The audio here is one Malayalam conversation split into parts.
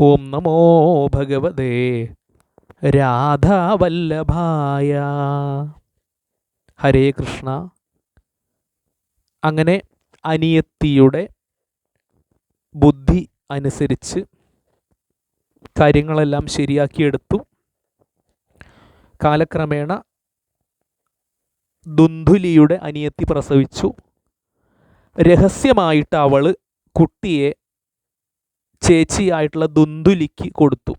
ഓം നമോ ഭഗവതേ. രാധാവല്ലഭായ. ഹരേ കൃഷ്ണ. അങ്ങനെ അനിയത്തിയുടെ ബുദ്ധി അനുസരിച്ച് കാര്യങ്ങളെല്ലാം ശരിയാക്കിയെടുത്തു. കാലക്രമേണ ദുന്ധുലിയുടെ അനിയത്തി പ്രസവിച്ചു. രഹസ്യമായിട്ട് അവൾ കുട്ടിയെ ചേച്ചിയായിട്ടുള്ള ദുന്ദുലിക്ക് കൊടുത്തു.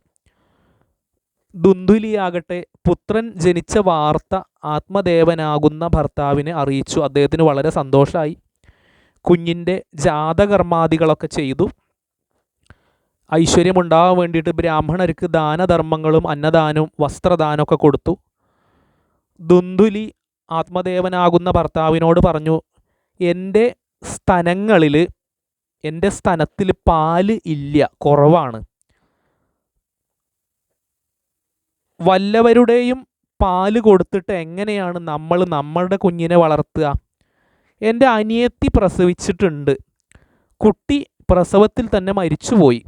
ദുന്ദുലിയാകട്ടെ പുത്രൻ ജനിച്ച വാർത്ത ആത്മദേവനാകുന്ന ഭർത്താവിനെ അറിയിച്ചു. അദ്ദേഹത്തിന് വളരെ സന്തോഷമായി കുഞ്ഞിന്റെ ജാതകർമാദികളൊക്കെ ചെയ്തു. ഐശ്വര്യമുണ്ടാകാൻ വേണ്ടിയിട്ട് ബ്രാഹ്മണർക്ക് ദാനധർമ്മങ്ങളും അന്നദാനവും വസ്ത്രദാനമൊക്കെ കൊടുത്തു. ദുന്ദുലി ആത്മദേവനാകുന്ന ഭർത്താവിനോട് പറഞ്ഞു എന്റെ സ്തനങ്ങളിൽ എന്റെ സ്ഥലത്തിൽ പാൽ ഇല്ല കുറവാണ്. വല്ലവരുടെയും പാൽ കൊടുത്തിട്ട് എങ്ങനെയാണ് നമ്മൾ നമ്മളുടെ കുഞ്ഞിനെ വളർത്തുക? എന്റെ അനിയത്തി പ്രസവിച്ചിട്ടുണ്ട്. കുട്ടി പ്രസവത്തിൽ തന്നെ മരിച്ചുപോയി.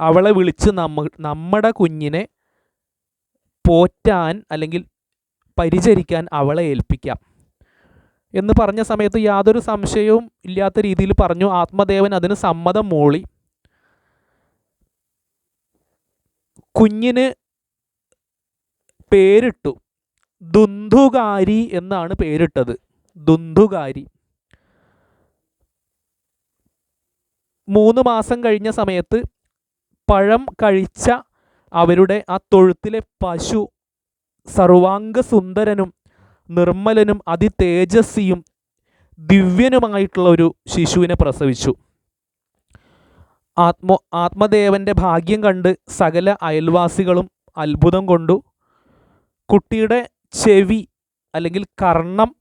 അവളെ വിളിച്ച് നമ്മ നമ്മുടെ കുഞ്ഞിനെ പോറ്റാൻ അല്ലെങ്കിൽ പരിചരിക്കാൻ അവളെ ഏൽപ്പിക്കാം. എന്ന് പറഞ്ഞ സമയത്ത് യാതൊരു സംശയവും ഇല്ലാത്ത രീതിയിൽ പറഞ്ഞു. ആത്മദേവൻ അതിന് സമ്മതം മൂളി. കുഞ്ഞിന് പേരിട്ടു. ദുന്ധുകാരി എന്നാണ് പേരിട്ടത്. ദുന്ധുകാരി മൂന്ന് മാസം കഴിഞ്ഞ സമയത്ത് പഴം കഴിച്ച അവരുടെ ആ തൊഴുത്തിലെ പശു സർവാംഗ സുന്ദരനും നിർമ്മലനും അതിതേജസ്സിയും ദിവ്യനുമായിട്ടുള്ള ഒരു ശിശുവിനെ പ്രസവിച്ചു. ആത്മ ആത്മദേവന്റെ ഭാഗ്യം കണ്ട് സകല അയൽവാസികളും അത്ഭുതം കൊണ്ടു. കുട്ടിയുടെ ചെവി അല്ലെങ്കിൽ കർണം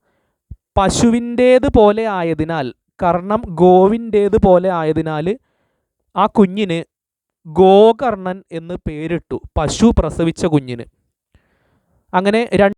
പശുവിന്റേത് പോലെ ആയതിനാൽ കർണം ഗോവിന്റേത് പോലെ ആയതിനാൽ ആ കുഞ്ഞിന് ഗോകർണൻ എന്ന് പേരിട്ടു. പശു പ്രസവിച്ച കുഞ്ഞിന്. അങ്ങനെ രണ്ട്